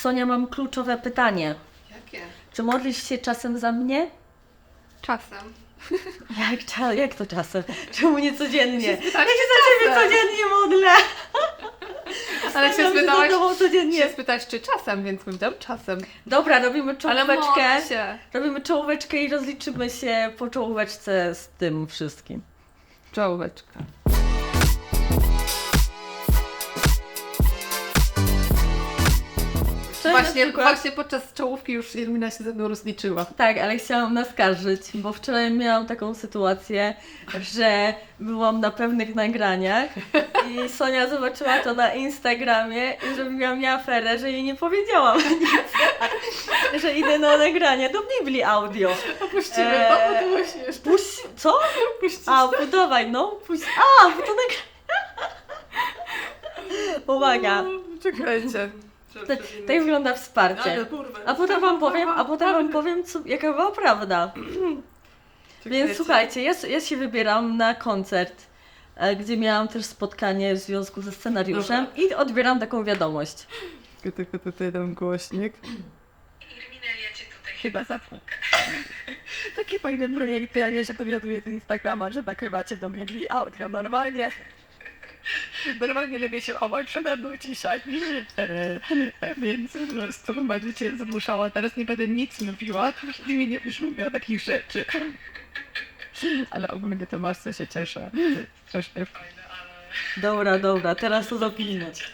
Sonia, mam kluczowe pytanie. Jakie? Czy modlisz się czasem za mnie? Czasem. Jak, cza- jak to czasem? Czemu nie codziennie? Ja się za ciebie codziennie modlę. Ale się spytałaś, codziennie. się spytałaś, czy czasem, więc powiedziałam czasem. Dobra, robimy czołóweczkę. Robimy czołóweczkę i rozliczymy się po czołóweczce z tym wszystkim. Czołóweczka. Wczoraj na Właśnie, przykład- właśnie podczas czołówki już Jelmina się ze mną rozliczyła. Tak, ale chciałam naskarżyć, bo wczoraj miałam taką sytuację, że byłam na pewnych nagraniach i Sonia zobaczyła to na Instagramie i że miałam ja aferę, że jej nie powiedziałam nic, że idę na nagranie do Biblii audio. Opuścimy Eee, to, było śmieszne. Puść, co? A, bo dawaj, no, puść. A, bo to nagranie. Uwaga, Czekajcie. Tak wygląda wsparcie. A potem wam powiem, a potem wam powiem, co, jaka była prawda. Więc słuchajcie, ja, ja się wybieram na koncert, e, gdzie miałam też spotkanie w związku ze scenariuszem i odbieram taką wiadomość. Tylko tutaj dam głośnik. Irmina, ja cię tutaj Chyba zapomnę. Takie fajne projekty, a nie, że powiaduję z Instagrama, że nagrywacie do mnie drzwi audio normalnie. Normalnie lubię się chować przede mną dzisiaj. E, Więc po prostu chyba życie zmuszała. Teraz nie będę nic mówiła, to mi nie mówiła takich rzeczy. Ale ogólnie to masce się cieszę. Strasznie fajne, ale... Dobra, dobra, teraz to zapinać.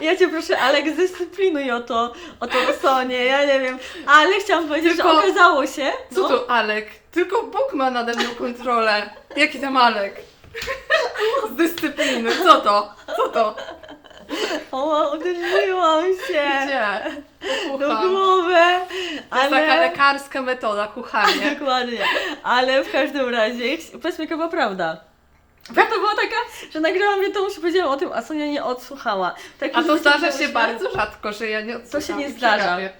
Ja cię proszę, Alek, zdyscyplinuj o to, o to Sonię, ja nie wiem, ale chciałam powiedzieć, Tylko- że okazało się, Co no, to Alek? Tylko Bóg ma nade mną kontrolę. Jaki tam Alek? Z dyscypliny. Co to? Co to? o, uderzyłam się Gdzie? do Kucham. głowy, To jest taka ale... lekarska metoda, kuchanie. Dokładnie. Ale w każdym razie, powiedzmy jaka była prawda. Prawda była taka, że nagrałam wiadomość i powiedziałam o tym, a Sonia nie odsłuchała. Tak A już to zdarza się bardzo rzadko, że ja nie odsłucham To się nie i zdarza. przegapię.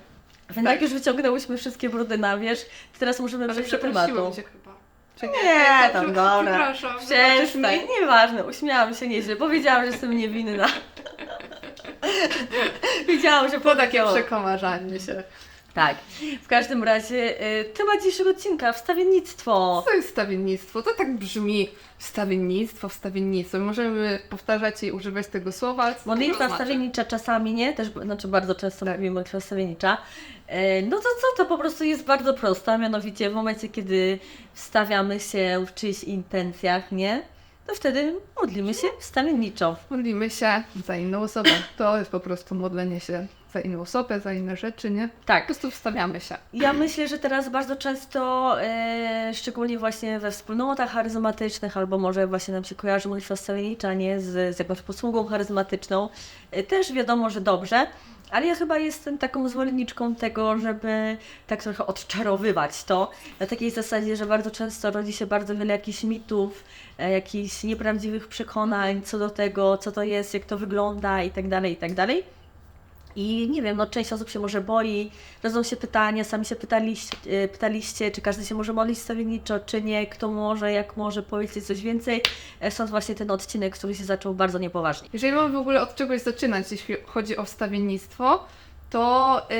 Więc jak już wyciągnęłyśmy wszystkie brudy na wierzch, to teraz możemy przejść do tematu. cię chyba. Czy Nie, tam dobra. Przepraszam. wybaczysz Przestań, nieważne, uśmiałam się nieźle. Powiedziałam, że jestem niewinna. Wiedziałam, że To takie przekomarzanie się. Tak. W każdym razie y, temat dzisiejszego odcinka, wstawiennictwo. Co jest wstawiennictwo? To tak brzmi. Wstawiennictwo, wstawiennictwo. Możemy powtarzać i używać tego słowa. Co to Modlitwa znaczy? wstawiennicza czasami, nie? Też, znaczy bardzo często Tak. mówimy modlitwa wstawiennicza. E, No to co, to po prostu jest bardzo proste, a mianowicie w momencie, kiedy wstawiamy się w czyichś intencjach, nie? To wtedy modlimy się wstawienniczo. Modlimy się za inną osobę. To jest po prostu modlenie się za inną osobę, za inne rzeczy, nie? Po Tak. prostu wstawiamy się. Ja myślę, że teraz bardzo często, e, szczególnie właśnie we wspólnotach charyzmatycznych, albo może właśnie nam się kojarzy modlitwa wstawiennicza, nie? Z, z jakąś posługą charyzmatyczną, e, też wiadomo, że dobrze, ale ja chyba jestem taką zwolenniczką tego, żeby tak trochę odczarowywać to, na takiej zasadzie, że bardzo często rodzi się bardzo wiele jakichś mitów, e, jakichś nieprawdziwych przekonań co do tego, co to jest, jak to wygląda i tak dalej, i tak dalej. I nie wiem, no część osób się może boi, rodzą się pytania, sami się pytaliście, e, pytaliście, czy każdy się może modlić stawienniczo, czy nie, kto może, jak może powiedzieć coś więcej. E, Stąd właśnie ten odcinek, który się zaczął bardzo niepoważnie. Jeżeli mamy w ogóle od czegoś zaczynać, jeśli chodzi o wstawiennictwo, to y,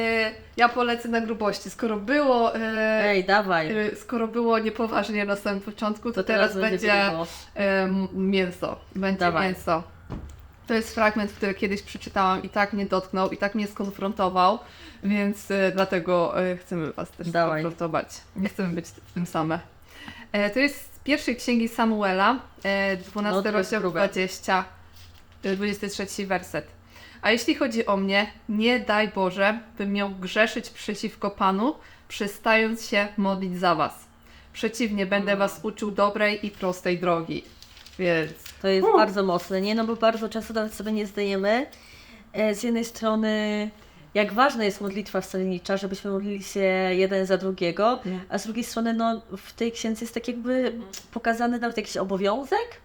ja polecę na grubości. Skoro było, y, Ej, dawaj. y, skoro było niepoważnie na samym początku, to, To teraz, będzie grubo. y, mięso. Będzie Dawaj. mięso. To jest fragment, który kiedyś przeczytałam i tak mnie dotknął, i tak mnie skonfrontował, więc y, dlatego y, chcemy Was też Dawaj. skonfrontować. Nie chcemy być w tym same. E, to jest z pierwszej księgi Samuela, e, 12 No, to jest rozdział grube. 20, e, 23 werset. A jeśli chodzi o mnie, nie daj Boże, bym miał grzeszyć przeciwko Panu, przestając się modlić za Was. Przeciwnie, będę Was uczył dobrej i prostej drogi. Więc To jest bardzo mocne, nie? No bo bardzo często nawet sobie nie zdajemy. E, z jednej strony, jak ważna jest modlitwa wstawiennicza, żebyśmy modlili się jeden za drugiego, a z drugiej strony, no w tej księdze jest tak jakby pokazany nawet jakiś obowiązek,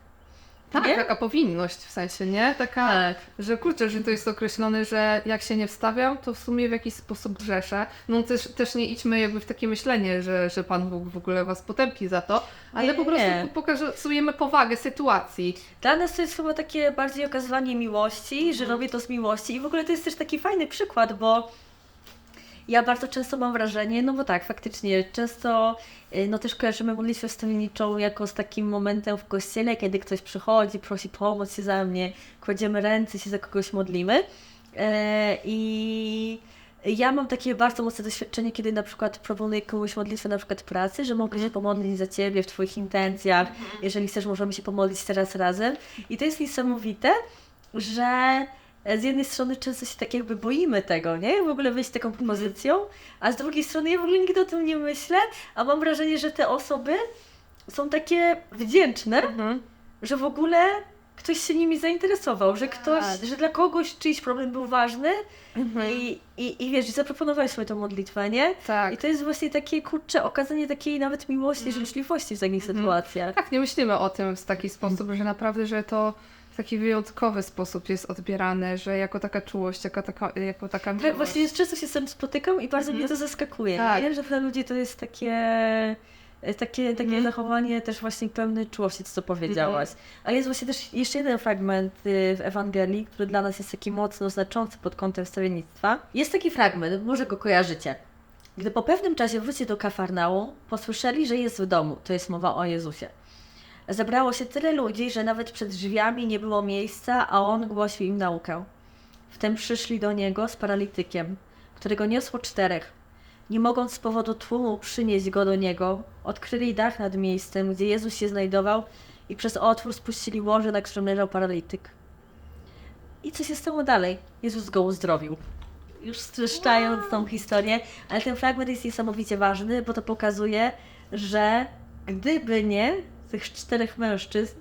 Tak, Nie? taka powinność w sensie, nie? Taka, Tak. że kurczę, że to jest określone, że jak się nie wstawiam, to w sumie w jakiś sposób grzeszę. No też, też nie idźmy jakby w takie myślenie, że, że Pan Bóg w ogóle was potępi za to, ale Nie, po prostu nie. pokazujemy powagę sytuacji. Dla nas to jest chyba takie bardziej okazywanie miłości, że robię to z miłości i w ogóle to jest też taki fajny przykład, bo ja bardzo często mam wrażenie, no bo tak, faktycznie, często y, no też kojarzymy modlitwę wstawienniczą jako z takim momentem w kościele, kiedy ktoś przychodzi, prosi pomóc się za mnie, kładziemy ręce, się za kogoś modlimy. E, I ja mam takie bardzo mocne doświadczenie, kiedy na przykład proponuję komuś modlitwę na przykład pracy, że mogę się pomodlić za Ciebie w Twoich intencjach, jeżeli chcesz, możemy się pomodlić teraz razem. I to jest niesamowite, że z jednej strony często się tak jakby boimy tego, nie? W ogóle wyjść z taką propozycją, a z drugiej strony ja w ogóle nigdy o tym nie myślę, a mam wrażenie, że te osoby są takie wdzięczne, że w ogóle ktoś się nimi zainteresował, że ktoś, Tak. że dla kogoś czyjś problem był ważny i, i, i wiesz, zaproponowałeś sobie tę modlitwę, nie? Tak. I to jest właśnie takie, kurcze, okazanie takiej nawet miłości, życzliwości w takich sytuacjach. Tak, nie myślimy o tym w taki sposób, że naprawdę, że to w taki wyjątkowy sposób jest odbierane, że jako taka czułość, jako taka, jako taka Tak, miłość. właśnie jest, często się z tym spotykam i bardzo mnie to zaskakuje, Tak. nie? że dla ludzi to jest takie, e, takie, takie zachowanie też właśnie pełne czułości, co powiedziałaś. A jest właśnie też jeszcze jeden fragment y, w Ewangelii, który dla nas jest taki mocno znaczący pod kątem wstawiennictwa. Jest taki fragment, może go kojarzycie. Gdy po pewnym czasie wróci do Kafarnaum, posłyszeli, że jest w domu. To jest mowa o Jezusie. Zebrało się tyle ludzi, że nawet przed drzwiami nie było miejsca, a on głosił im naukę. Wtem przyszli do niego z paralitykiem, którego niosło czterech. Nie mogąc z powodu tłumu przynieść go do niego, odkryli dach nad miejscem, gdzie Jezus się znajdował i przez otwór spuścili łoże, na którym leżał paralityk. I co się stało dalej? Jezus go uzdrowił. Już streszczając tą historię, ale ten fragment jest niesamowicie ważny, bo to pokazuje, że gdyby nie tych czterech mężczyzn,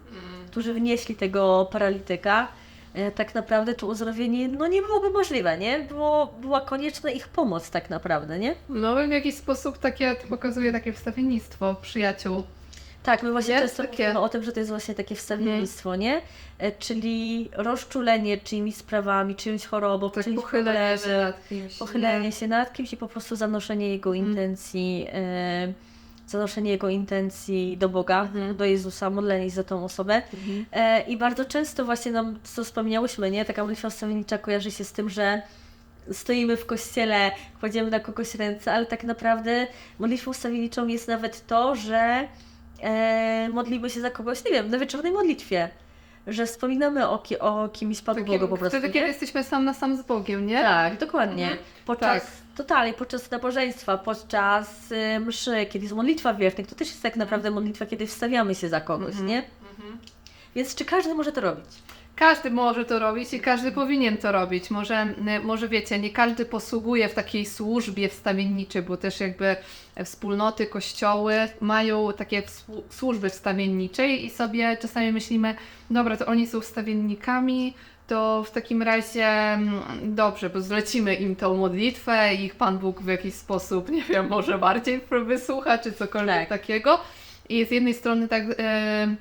którzy wnieśli tego paralityka, e, tak naprawdę to uzdrowienie no nie byłoby możliwe, nie? Było, była konieczna ich pomoc tak naprawdę, nie? No w jakiś sposób takie pokazuje takie wstawiennictwo przyjaciół. Tak, my właśnie często takie. mówimy o tym, że to jest właśnie takie wstawiennictwo, nie? E, Czyli rozczulenie czyimiś sprawami, czyjąś chorobą, Tak czyimś pochylenie się nad kimś. pochylenie się nad kimś i po prostu zanoszenie jego intencji, e, zanoszenie jego intencji do Boga, do Jezusa, modlenie się za tą osobę. E, I bardzo często właśnie nam, co wspomniałyśmy, nie? Taka modlitwa wstawiennicza kojarzy się z tym, że stoimy w kościele, kładziemy na kogoś ręce, ale tak naprawdę modlitwą wstawienniczą jest nawet to, że e, modlimy się za kogoś, nie wiem, na wieczornej modlitwie. Że wspominamy o, ki- o kimś Panu Bogu po prostu. wtedy, nie? kiedy jesteśmy sam na sam z Bogiem, nie? Tak, dokładnie. Podczas, Tak. Totalnie, podczas nabożeństwa, podczas y, mszy, kiedy jest modlitwa wiernych, to też jest tak naprawdę modlitwa, kiedy wstawiamy się za kogoś, nie? Więc czy każdy może to robić? Każdy może to robić i każdy powinien to robić. Może, y, może wiecie, nie każdy posługuje w takiej służbie wstawienniczej, bo też jakby wspólnoty, kościoły mają takie współ- służby wstawienniczej i sobie czasami myślimy, dobra, to oni są wstawiennikami, to w takim razie mm, dobrze, bo zlecimy im tą modlitwę i ich Pan Bóg w jakiś sposób, nie wiem, może bardziej wysłucha, czy cokolwiek Tak. takiego. I z jednej strony tak... e,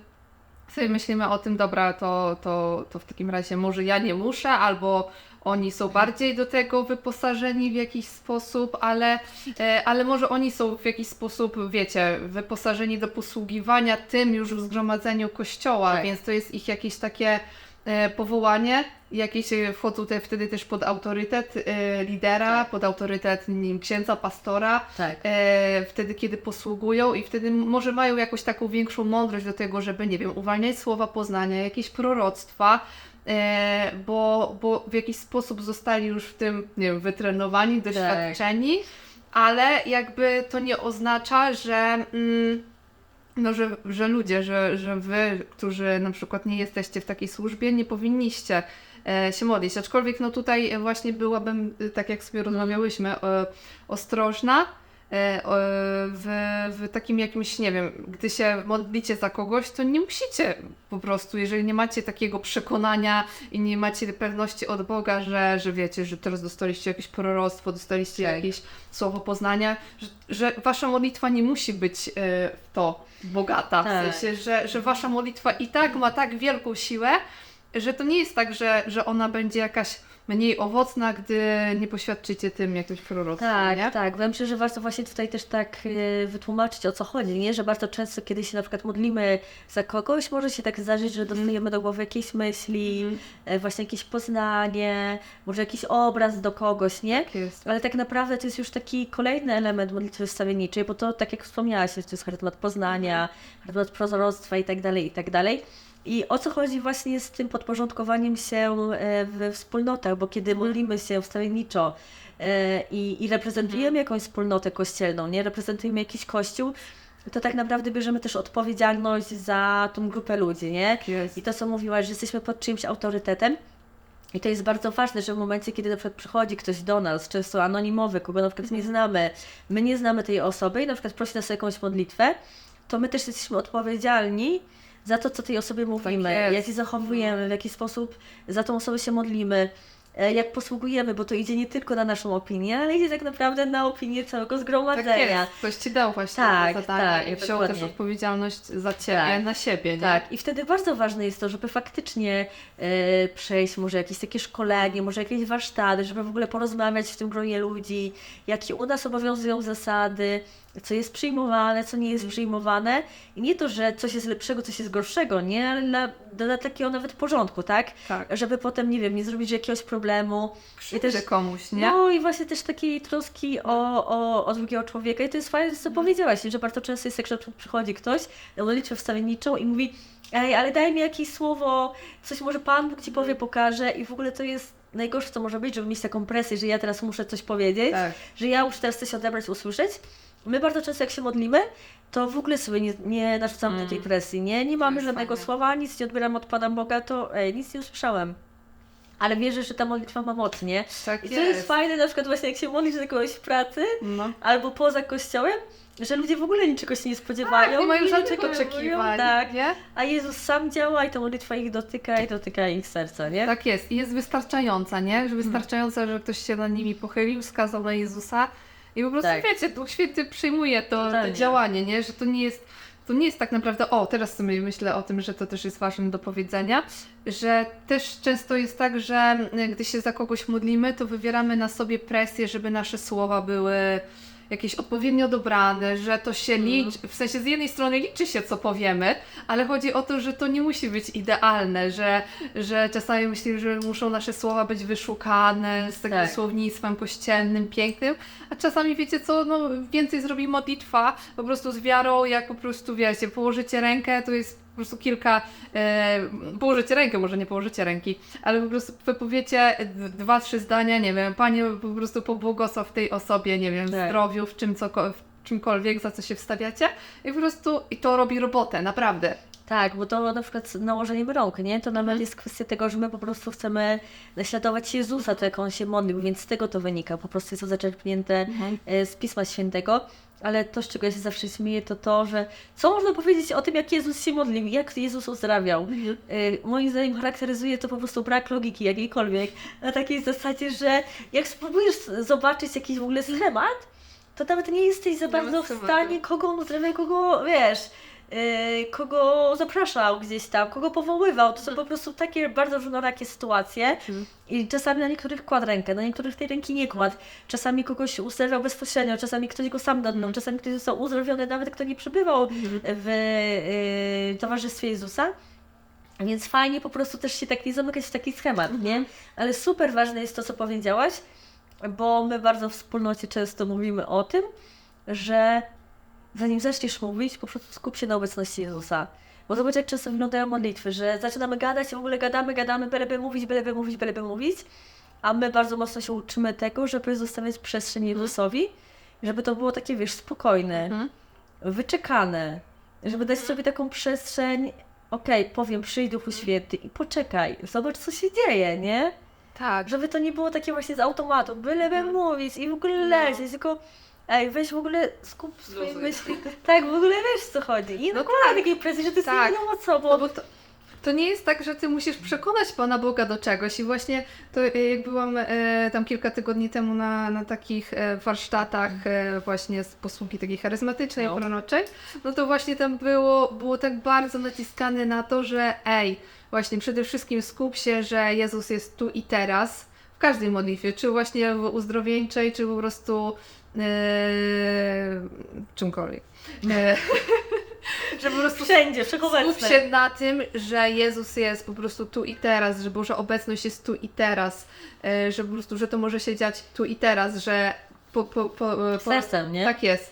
sobie myślimy o tym, dobra, to, to, to w takim razie może ja nie muszę, albo oni są bardziej do tego wyposażeni w jakiś sposób, ale, e, ale może oni są w jakiś sposób, wiecie, wyposażeni do posługiwania tym już w zgromadzeniu kościoła, Tak. więc to jest ich jakieś takie powołanie, jakieś e, wchodzą te, wtedy też pod autorytet e, lidera, pod autorytet wiem, księdza, pastora, Tak. e, wtedy, kiedy posługują i wtedy może mają jakąś taką większą mądrość do tego, żeby, nie wiem, uwalniać słowa poznania, jakieś proroctwa, e, bo, bo w jakiś sposób zostali już w tym, nie wiem, wytrenowani, doświadczeni, ale jakby to nie oznacza, że... Mm, no, że, że ludzie, że, że wy, którzy na przykład nie jesteście w takiej służbie, nie powinniście e, się modlić. Aczkolwiek no tutaj właśnie byłabym, tak jak sobie rozmawiałyśmy, e, ostrożna, w, w takim jakimś, nie wiem, gdy się modlicie za kogoś, to nie musicie po prostu, jeżeli nie macie takiego przekonania i nie macie pewności od Boga, że, że wiecie, że teraz dostaliście jakieś proroctwo, dostaliście Tak. jakieś słowo poznania, że, że wasza modlitwa nie musi być e, w to bogata. Tak. W sensie, że, że wasza modlitwa i tak ma tak wielką siłę, że to nie jest tak, że, że ona będzie jakaś mniej owocna, gdy nie poświadczycie tym jakimś proroctwem, Tak, nie? tak. Wydaje mi się, że warto właśnie tutaj też tak e, wytłumaczyć o co chodzi, nie? Że bardzo często, kiedy się na przykład modlimy za kogoś, może się tak zdarzyć, że dostajemy do głowy jakieś myśli, e, właśnie jakieś poznanie, może jakiś obraz do kogoś, nie? Tak jest. Ale tak naprawdę to jest już taki kolejny element modlitwy wstawienniczej, bo to, tak jak wspomniałaś, to jest charyzmat poznania, charyzmat prozorostwa i tak dalej, i tak dalej. I o co chodzi właśnie z tym podporządkowaniem się e, w wspólnotach, bo kiedy modlimy się wstawienniczo e, i, i reprezentujemy jakąś wspólnotę kościelną, nie reprezentujemy jakiś kościół, to tak naprawdę bierzemy też odpowiedzialność za tą grupę ludzi, nie? Tak jest. I to, co mówiłaś, że jesteśmy pod czyimś autorytetem. I to jest bardzo ważne, że w momencie, kiedy na przykład przychodzi ktoś do nas, często anonimowy, kogo na przykład nie znamy, my nie znamy tej osoby i na przykład prosi nas o jakąś modlitwę, to my też jesteśmy odpowiedzialni za to, co tej osobie mówimy, jest. jak się zachowujemy, w jaki sposób za tą osobę się modlimy, e, jak posługujemy, bo to idzie nie tylko na naszą opinię, ale idzie tak naprawdę na opinię całego Tak zgromadzenia. jest. Ktoś ci dał właśnie Tak, zadanie tak, i wziął też odpowiedzialność za ciebie, Tak. na siebie, nie? Tak, i wtedy bardzo ważne jest to, żeby faktycznie e, przejść może jakieś takie szkolenie, może jakieś warsztaty, żeby w ogóle porozmawiać w tym gronie ludzi, jakie u nas obowiązują zasady, co jest przyjmowane, co nie jest przyjmowane. I nie to, że coś jest lepszego, coś jest gorszego, nie, ale dla, dla takiego nawet porządku, tak? Tak. Żeby potem, nie wiem, nie zrobić jakiegoś problemu. I Że komuś, nie? No i właśnie też takiej troski o, o, o drugiego człowieka i to jest fajne, co powiedziałaś, że bardzo często jest tak, że przychodzi ktoś na modlitwę wstawienniczą i mówi ej, ale daj mi jakieś słowo, coś może Pan Bóg Ci powie, pokaże i w ogóle to jest najgorsze, co może być, żeby mieć taką presję, że ja teraz muszę coś powiedzieć, Tak. że ja muszę teraz coś odebrać, usłyszeć. My bardzo często jak się modlimy, to w ogóle sobie nie, nie narzucamy Mm. takiej presji, nie? Nie mamy jest żadnego fajne. słowa, nic nie odbieram od Pana Boga, to ej, nic nie usłyszałem. Ale wierzę, że ta modlitwa ma moc, nie? Tak I to jest fajne, na przykład właśnie jak się modlisz do kogoś w pracy No. albo poza kościołem, że ludzie w ogóle niczego się nie spodziewają. Tak, nie mają żadnych oczekiwań, Tak. nie? A Jezus sam działa i ta modlitwa ich dotyka i dotyka ich serca, nie? Tak jest. I jest wystarczająca, nie? Że wystarczająca, że ktoś się nad nimi pochylił, wskazał na Jezusa i po prostu, Tak. wiecie, Duch Święty przyjmuje to, to działanie, nie? Że to nie jest to nie jest tak naprawdę, o, teraz sobie myślę o tym, że to też jest ważne do powiedzenia, że też często jest tak, że y, gdy się za kogoś modlimy, to wywieramy na sobie presję, żeby nasze słowa były jakieś odpowiednio dobrane, że to się liczy, w sensie z jednej strony liczy się, co powiemy, ale chodzi o to, że to nie musi być idealne, że, że czasami myślimy, że muszą nasze słowa być wyszukane, z takim Tak. słownictwem kościelnym, pięknym, a czasami wiecie co, no więcej zrobi modlitwa, po prostu z wiarą, jak po prostu wiecie, położycie rękę, to jest prostu kilka, e, położycie rękę, może nie położycie ręki, ale po prostu wypowiecie dwa, trzy zdania, nie wiem, Panie po prostu pobłogosław tej osobie, nie wiem, w Tak. zdrowiu, w czym coko, w czymkolwiek, za co się wstawiacie i po prostu i to robi robotę, naprawdę. Tak, bo to na przykład z nałożeniem rąk, nie? To nawet jest kwestia tego, że my po prostu chcemy naśladować Jezusa, to jak On się modlił, więc z tego to wynika. Po prostu jest to zaczerpnięte e, z Pisma Świętego. Ale to, z czego ja się zawsze śmieję, to to, że co można powiedzieć o tym, jak Jezus się modlił, jak Jezus uzdrawiał. E, Moim zdaniem charakteryzuje to po prostu brak logiki jakiejkolwiek. Na takiej zasadzie, że jak spróbujesz zobaczyć jakiś w ogóle schemat, to nawet nie jesteś za bardzo w stanie kogo on uzdrawia, kogo wiesz, kogo zapraszał gdzieś tam, kogo powoływał. To są po prostu takie bardzo różnorakie sytuacje i czasami na niektórych kładł rękę, na niektórych tej ręki nie kładł. Czasami kogoś uzdrawiał bezpośrednio, czasami ktoś go sam dotknął, czasami ktoś został uzdrowiony nawet kto nie przebywał w yy, towarzystwie Jezusa. Więc fajnie po prostu też się tak nie zamykać w taki schemat, nie? Ale super ważne jest to, co powiedziałaś, bo my bardzo w wspólnocie często mówimy o tym, że zanim zaczniesz mówić, po prostu skup się na obecności Jezusa. Bo zobacz, jak często wyglądają modlitwy, że zaczynamy gadać i w ogóle gadamy, gadamy, byleby mówić, byleby mówić, byleby mówić, a my bardzo mocno się uczymy tego, żeby zostawiać przestrzeń Jezusowi, żeby to było takie, wiesz, spokojne, Mhm. wyczekane, żeby dać sobie taką przestrzeń, okej, powiem, przyjdź Duchu Święty i poczekaj, zobacz, co się dzieje, nie? Tak, Żeby to nie było takie właśnie z automatu, byleby mówić i w ogóle lecieć, tylko Ej, weź w ogóle skup swoje Luzuj. myśli. Tak, w ogóle wiesz co chodzi. I No no tak, tak. takiej presji, że ty Tak. tak. jedyną osobą. No bo to, to nie jest tak, że ty musisz przekonać Pana Boga do czegoś i właśnie to e, jak byłam e, tam kilka tygodni temu na, na takich e, warsztatach e, właśnie z posługi takiej charyzmatycznej, No. proroczej, no to właśnie tam było, było tak bardzo naciskane na to, że ej, właśnie przede wszystkim skup się, że Jezus jest tu i teraz, w każdej modlitwie, czy właśnie w uzdrowieńczej, czy po prostu e, czymkolwiek. E, że po prostu Wszędzie, Skup wszechobecne. się na tym, że Jezus jest po prostu tu i teraz, że Boża obecność jest tu i teraz, e, że po prostu, że to może się dziać tu i teraz, że po, po, po, po, Sercem, nie? tak jest.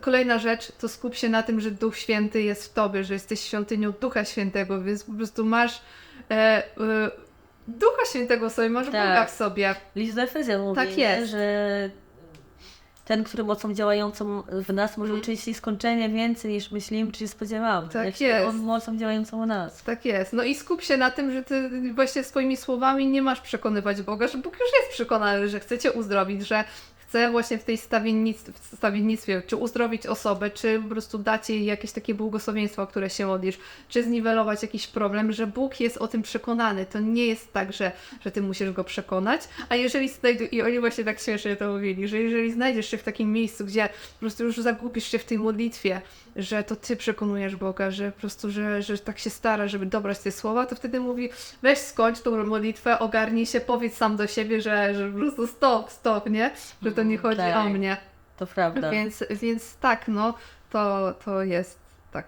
Kolejna rzecz to skup się na tym, że Duch Święty jest w Tobie, że jesteś świątynią Ducha Świętego, więc po prostu masz e, e, Ducha Świętego w sobie, masz Tak. Boga w sobie. List do Efezjan mówi, Tak nie, jest. że ten, który mocą działającą w nas może uczynić jej skończenie więcej niż myślimy, czy się spodziewamy. Tak Jeśli jest. On mocą działającą w nas. Tak jest. No i skup się na tym, że ty właśnie swoimi słowami nie masz przekonywać Boga, że Bóg już jest przekonany, że chce cię uzdrowić, że chce właśnie w tej stawiennictwie, stawiennictwie czy uzdrowić osobę, czy po prostu dać jej jakieś takie błogosławieństwo, które się modlisz, czy zniwelować jakiś problem, że Bóg jest o tym przekonany. To nie jest tak, że, że ty musisz go przekonać, a jeżeli znajdzie, i oni właśnie tak śmiesznie to mówili, że jeżeli znajdziesz się w takim miejscu, gdzie po prostu już zagubisz się w tej modlitwie, że to ty przekonujesz Boga, że po prostu, że, że tak się stara, żeby dobrać te słowa, to wtedy mówi, weź skończ tą modlitwę, ogarnij się, powiedz sam do siebie, że, że po prostu stop, stop, nie? Że to nie chodzi Tak. o mnie. To prawda. Więc, więc tak, no, to, to jest tak.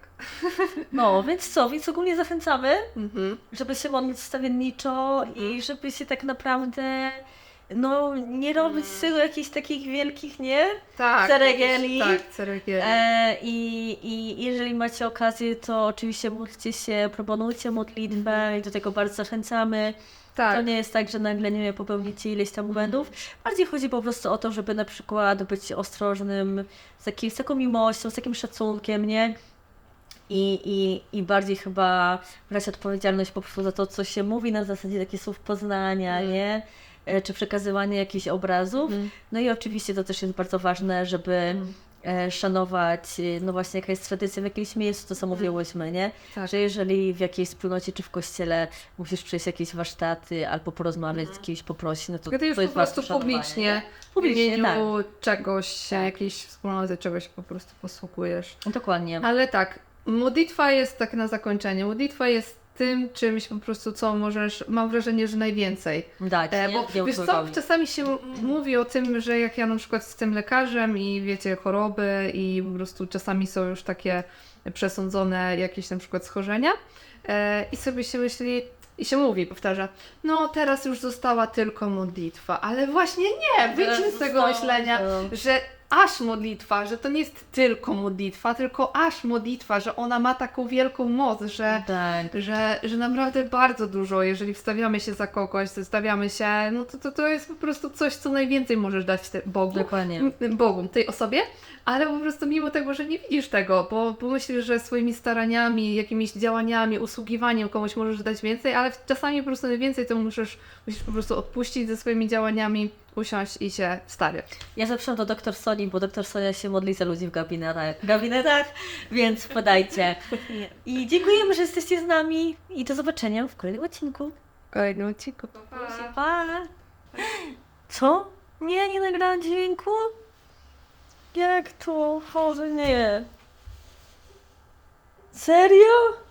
No, więc co? Więc ogólnie zachęcamy, Mhm. żeby się modlić stawienniczo i żeby się tak naprawdę no, nie robić z tego jakichś takich wielkich, nie? Tak. Ceregieli. Tak, ceregieli. E, i, I jeżeli macie okazję, to oczywiście módlcie się, proponujcie modlitwę i do tego bardzo zachęcamy. tak. To nie jest tak, że nagle nie popełnicie ileś tam błędów. Bardziej chodzi po prostu o to, żeby na przykład być ostrożnym z, takim, z taką miłością, z takim szacunkiem, nie? I, i, I bardziej chyba brać odpowiedzialność po prostu za to, co się mówi na zasadzie takich słów poznania, nie? E, Czy przekazywanie jakichś obrazów. Mhm. No i oczywiście to też jest bardzo ważne, żeby e, szanować, e, no właśnie jaka jest tradycja w jakimś miejscu, to co mówiłyśmy, nie? Tak. Że jeżeli w jakiejś wspólnocie czy w kościele musisz przejść jakieś warsztaty albo porozmawiać z kimś, poprosić, no to, Kiedy już to po jest prostu warte szanowania, publicznie, nie? Publicznie, tak. czegoś się, jakiejś wspólnoty, czegoś po prostu posługujesz. Dokładnie. Ale tak, modlitwa jest tak na zakończenie. Modlitwa jest tym czymś po prostu, co możesz, mam wrażenie, że najwięcej. Dać, E, bo Nie wiesz co, czasami się mówi o tym, że jak ja na przykład jestem lekarzem i wiecie, choroby i po prostu czasami są już takie przesądzone jakieś na przykład schorzenia e, i sobie się myśli, i się mówi, powtarza, no teraz już została tylko modlitwa, ale właśnie nie, wyjdźmy z tego myślenia, to. że aż modlitwa, że to nie jest tylko modlitwa, tylko aż modlitwa, że ona ma taką wielką moc, że Tak. że, że naprawdę bardzo dużo, jeżeli wstawiamy się za kogoś, stawiamy się, no to, to, to jest po prostu coś, co najwięcej możesz dać te, Bogu, Dokładnie. Bogu, tej osobie, ale po prostu mimo tego, że nie widzisz tego, bo, bo myślisz, że swoimi staraniami, jakimiś działaniami, usługiwaniem komuś możesz dać więcej, ale czasami po prostu najwięcej to musisz, musisz po prostu odpuścić ze swoimi działaniami, usiąść i się stary. Ja zapraszam do doktor Soni, bo doktor Sonia się modli za ludzi w gabinetach, gabinetach więc podajcie. I dziękujemy, że jesteście z nami i do zobaczenia w kolejnym odcinku. Kolejny odcinku. Pa! Co? Nie, nie nagrałam dźwięku? Jak to? Boże, nie. Serio?